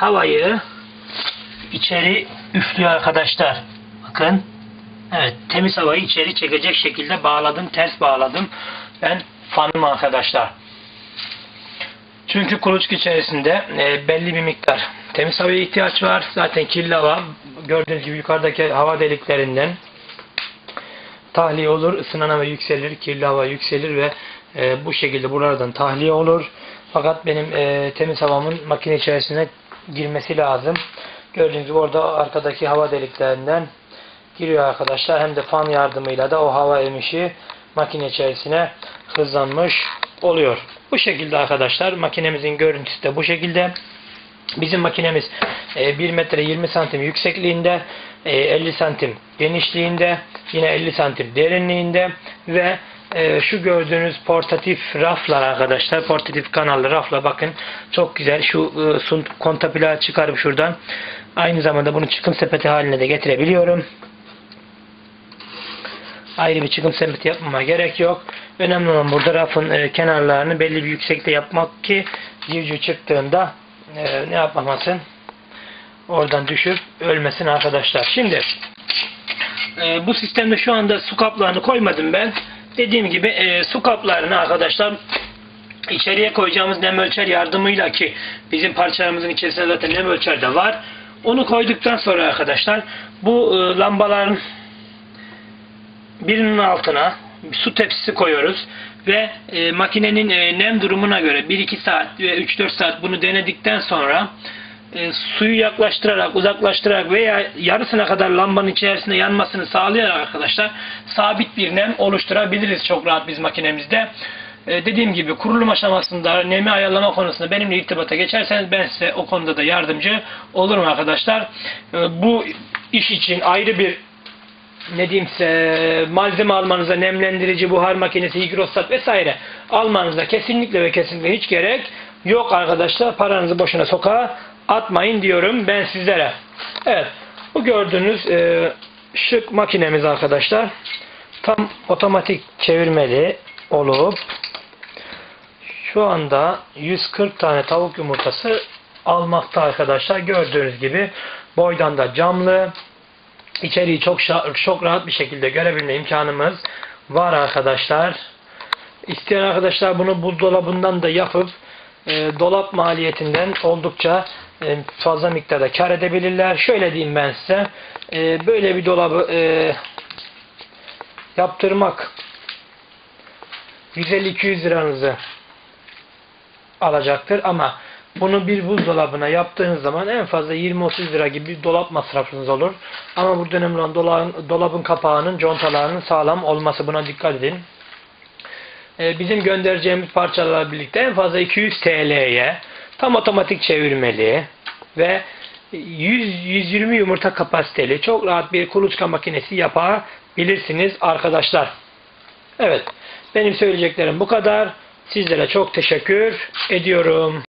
havayı içeri üflüyor arkadaşlar. Bakın. Evet temiz havayı içeri çekecek şekilde bağladım. Ters bağladım. Ben fanım arkadaşlar. Çünkü kuluçka içerisinde e, belli bir miktar temiz havaya ihtiyaç var. Zaten kirli hava gördüğünüz gibi yukarıdaki hava deliklerinden tahliye olur. ısınan hava yükselir, kirli hava yükselir ve e, bu şekilde buralardan tahliye olur. Fakat benim e, temiz havamın makine içerisine girmesi lazım. Gördüğünüz gibi orada arkadaki hava deliklerinden giriyor arkadaşlar. Hem de fan yardımıyla da o hava emişi makine içerisine hızlanmış oluyor. Bu şekilde arkadaşlar makinemizin görüntüsü de bu şekilde. Bizim makinemiz e, 1 metre 20 santim yüksekliğinde, e, 50 santim genişliğinde, yine 50 santim derinliğinde ve e, şu gördüğünüz portatif raflar arkadaşlar, portatif kanallı rafla bakın çok güzel. Şu e, sun kontaplağı çıkarıp şuradan aynı zamanda bunu çıkım sepeti haline de getirebiliyorum. Ayrı bir çıkım sepeti yapmama gerek yok. Önemli olan burada rafın e, kenarlarını belli bir yüksekte yapmak ki civciv çıktığında e, ne yapmamasın oradan düşüp ölmesin arkadaşlar. Şimdi e, bu sistemde şu anda su kaplarını koymadım ben. Dediğim gibi e, su kaplarını arkadaşlar içeriye koyacağımız nem ölçer yardımıyla ki bizim parçalarımızın içerisinde zaten nem ölçer de var. Onu koyduktan sonra arkadaşlar bu e, lambaların birinin altına su tepsisi koyuyoruz ve e, makinenin e, nem durumuna göre 1-2 saat ve 3-4 saat bunu denedikten sonra e, suyu yaklaştırarak, uzaklaştırarak veya yarısına kadar lambanın içerisinde yanmasını sağlayarak arkadaşlar sabit bir nem oluşturabiliriz çok rahat biz makinemizde. E, dediğim gibi kurulum aşamasında nemi ayarlama konusunda benimle irtibata geçerseniz ben size o konuda da yardımcı olurum arkadaşlar. E, bu iş için ayrı bir ne diyeyim size malzeme almanıza nemlendirici, buhar makinesi, higrostat vesaire almanıza kesinlikle ve kesinlikle hiç gerek yok arkadaşlar. Paranızı boşuna sokağa atmayın diyorum ben sizlere. Evet. Bu gördüğünüz e, şık makinemiz arkadaşlar. Tam otomatik çevirmeli olup şu anda 140 tane tavuk yumurtası almakta arkadaşlar. Gördüğünüz gibi boydan da camlı. İçeriği çok çok rahat bir şekilde görebilme imkanımız var arkadaşlar. İsteyen arkadaşlar bunu buzdolabından da yapıp e, dolap maliyetinden oldukça e, fazla miktarda kar edebilirler. Şöyle diyeyim ben size. E, böyle bir dolabı e, yaptırmak 150-200 liranızı alacaktır ama bunu bir buzdolabına yaptığınız zaman en fazla 20-30 lira gibi bir dolap masrafınız olur. Ama burada önemli olan dolabın, dolabın kapağının, contalarının sağlam olması. Buna dikkat edin. Ee, bizim göndereceğimiz parçalarla birlikte en fazla 200 TL'ye tam otomatik çevirmeli ve 100-120 yumurta kapasiteli çok rahat bir kuluçka makinesi yapabilirsiniz arkadaşlar. Evet. Benim söyleyeceklerim bu kadar. Sizlere çok teşekkür ediyorum.